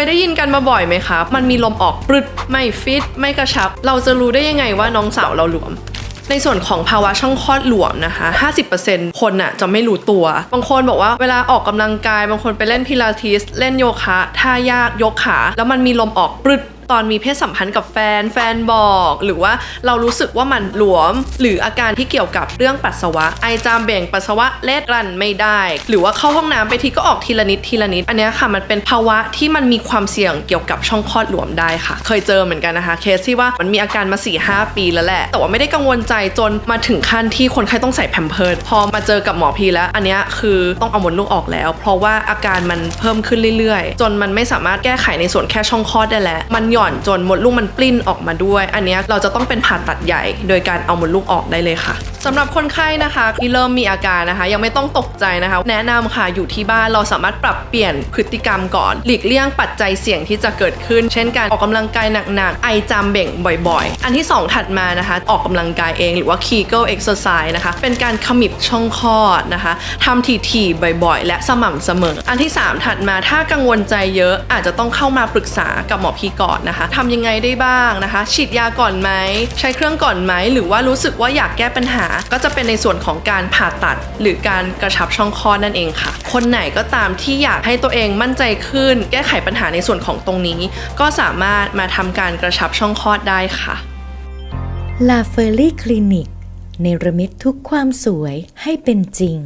ยได้ยินกันมาบ่อยไหมคะ มันมีลมออกปรึดไม่ฟิต ไม่กระชับ เราจะรู้ได้ยังไงว่าน้องสาวเราหลวมในส่วนของภาวะช่องคลอดหลวมนะคะ 50%คนน่ะจะไม่รู้ตัว บางคนบอกว่าเวลาออกกำลังกาย บางคนไปเล่นพิลาทิส เล่นโยคะ ท่ายากยกขา แล้วมันมีลมออกปรึด ตอนมีเพศสัมพันธ์กับแฟน แฟนบอก หรือว่าเรารู้สึกว่ามันหลวม หรืออาการที่เกี่ยวกับเรื่องปัสสาวะ ไอจามเบ่งปัสสาวะเล็ดกลั่นไม่ได้ หรือว่าเข้าห้องน้ำไปทีก็ออกทีละนิดทีละนิด อันนี้ค่ะมันเป็นภาวะที่มันมีความเสี่ยงเกี่ยวกับช่องคลอดหลวมได้ค่ะ เคยเจอเหมือนกันนะคะ เคสที่ว่ามันมีอาการมา4ี่หปีแล้วแหละ แต่ว่าไม่ได้กังวลใจจนมาถึงขั้นที่คนไข้ต้องใส่แพมเพิร์ดพอมาเจอกับหมอพีแล้ว อันนี้คือต้องเอามดลูกออกแล้ว เพราะว่าอาการมันเพิ่มขึ้นเรื่อยๆ จนมันไม่สามารถแก้ไขในส่วนแค่ช่องคลอดได้แล้วมันยอนจนมดลูกมันปลิ้นออกมาด้วย อันนี้เราจะต้องเป็นผ่าตัดใหญ่ โดยการเอามดลูกออกได้เลยค่ะสำหรับคนไข้นะคะที่เริ่มมีอาการนะคะ ยังไม่ต้องตกใจนะคะ แนะนำค่ะอยู่ที่บ้านเราสามารถปรับเปลี่ยนพฤติกรรมก่อน หลีกเลี่ยงปัจจัยเสี่ยงที่จะเกิดขึ้น เช่นการออกกำลังกายหนักๆไอจามเบ่งบ่อยๆ อันที่ 2 ถัดมานะคะ ออกกำลังกายเองหรือว่า Kegel exercise นะคะ เป็นการขมิบช่องคลอดนะคะทำถี่ๆบ่อยๆ และสม่ำเสมอ อันที่ 3 ถัดมาถ้ากังวลใจเยอะอาจจะต้องเข้ามาปรึกษากับหมอพีก่อนนะคะทำยังไงได้บ้างนะคะ ฉีดยาก่อนไหมใช้เครื่องก่อนไหมหรือว่ารู้สึกว่าอยากแก้ปัญหา ก็จะเป็นในส่วนของการผ่าตัด หรือการกระชับช่องคลอดนั่นเองค่ะ คนไหนก็ตามที่อยากให้ตัวเองมั่นใจขึ้น แก้ไขปัญหาในส่วนของตรงนี้ ก็สามารถมาทำการกระชับช่องคลอดได้ค่ะลาเฟอรี่คลินิกเนรมิตทุกความสวยให้เป็นจริง